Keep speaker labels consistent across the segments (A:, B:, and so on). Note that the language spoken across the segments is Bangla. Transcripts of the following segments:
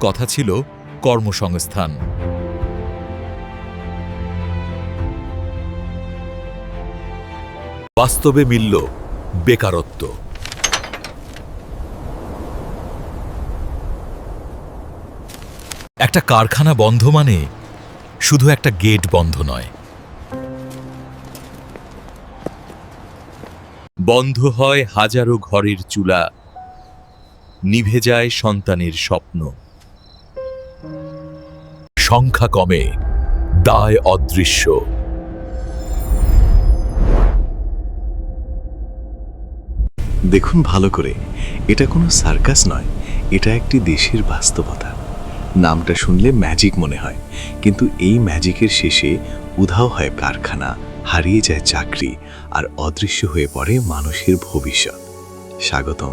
A: কথা ছিল কর্মসংস্থান। বাস্তবে মিলল বেকারত্ব। একটা কারখানা বন্ধ মানে শুধু একটা গেট বন্ধ নয়। বন্ধ হয় হাজারো ঘরের চুলা, নিভে যায় সন্তানের স্বপ্ন। সংখ্যা কমে দায় অদৃশ্য।
B: দেখুন ভালো করে এটা কোনো সার্কাস নয় এটা একটি দেশের বাস্তবতা। নামটা শুনলে ম্যাজিক মনে হয় কিন্তু এই ম্যাজিকের শেষে উধাও হয় কারখানা হারিয়ে যায় চাকরি আর অদৃশ্য হয়ে পড়ে মানুষের ভবিষ্যৎ। স্বাগতম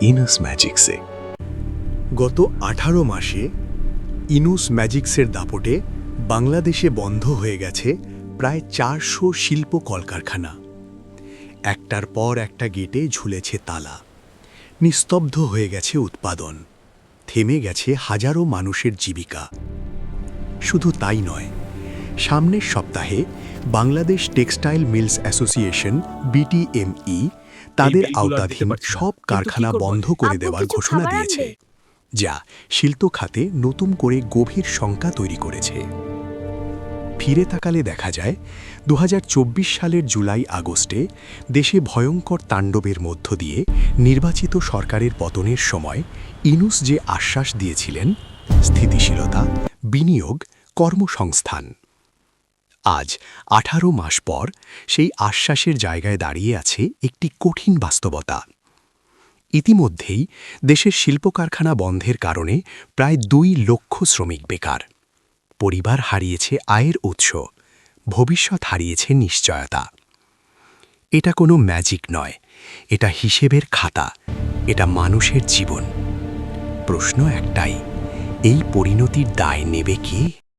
B: ইনাস ম্যাজিক্সে
C: গত আঠারো মাসে ইনুস ম্যাজিক্সের দাপটে বাংলাদেশে বন্ধ হয়ে গেছে প্রায় চারশো শিল্প কলকারখানা। একটার পর একটা গেটে ঝুলেছে তালা। নিস্তব্ধ হয়ে গেছে উৎপাদন। থেমে গেছে হাজারো মানুষের জীবিকা। শুধু তাই নয় সামনের সপ্তাহে Bangladesh textile mills association BTMA তাদের আওতাধীন সব কারখানা বন্ধ করে দেওয়ার ঘোষণা দিয়েছে? যা শিল্প খাতে নতুন করে গভীর শঙ্কা তৈরি করেছে। ফিরে তাকালে দেখা যায় দু হাজার চব্বিশ সালের জুলাই আগস্টে দেশে ভয়ঙ্কর তাণ্ডবের মধ্য দিয়ে নির্বাচিত সরকারের পতনের সময় ইনুস যে আশ্বাস দিয়েছিলেন, স্থিতিশীলতা, বিনিয়োগ, কর্মসংস্থান। আজ আঠারো মাস পর সেই আশ্বাসের জায়গায় দাঁড়িয়ে আছে একটি কঠিন বাস্তবতা। ইতিমধ্যেই দেশের শিল্প কারখানা বন্ধের কারণে প্রায় দুই লক্ষ শ্রমিক বেকার। পরিবার হারিয়েছে আয়ের উৎস, ভবিষ্যৎ হারিয়েছে নিশ্চয়তা। এটা কোনো ম্যাজিক নয়, এটা হিসেবের খাতা, এটা মানুষের জীবন। প্রশ্ন একটাই, এই পরিণতির দায় নেবে কে?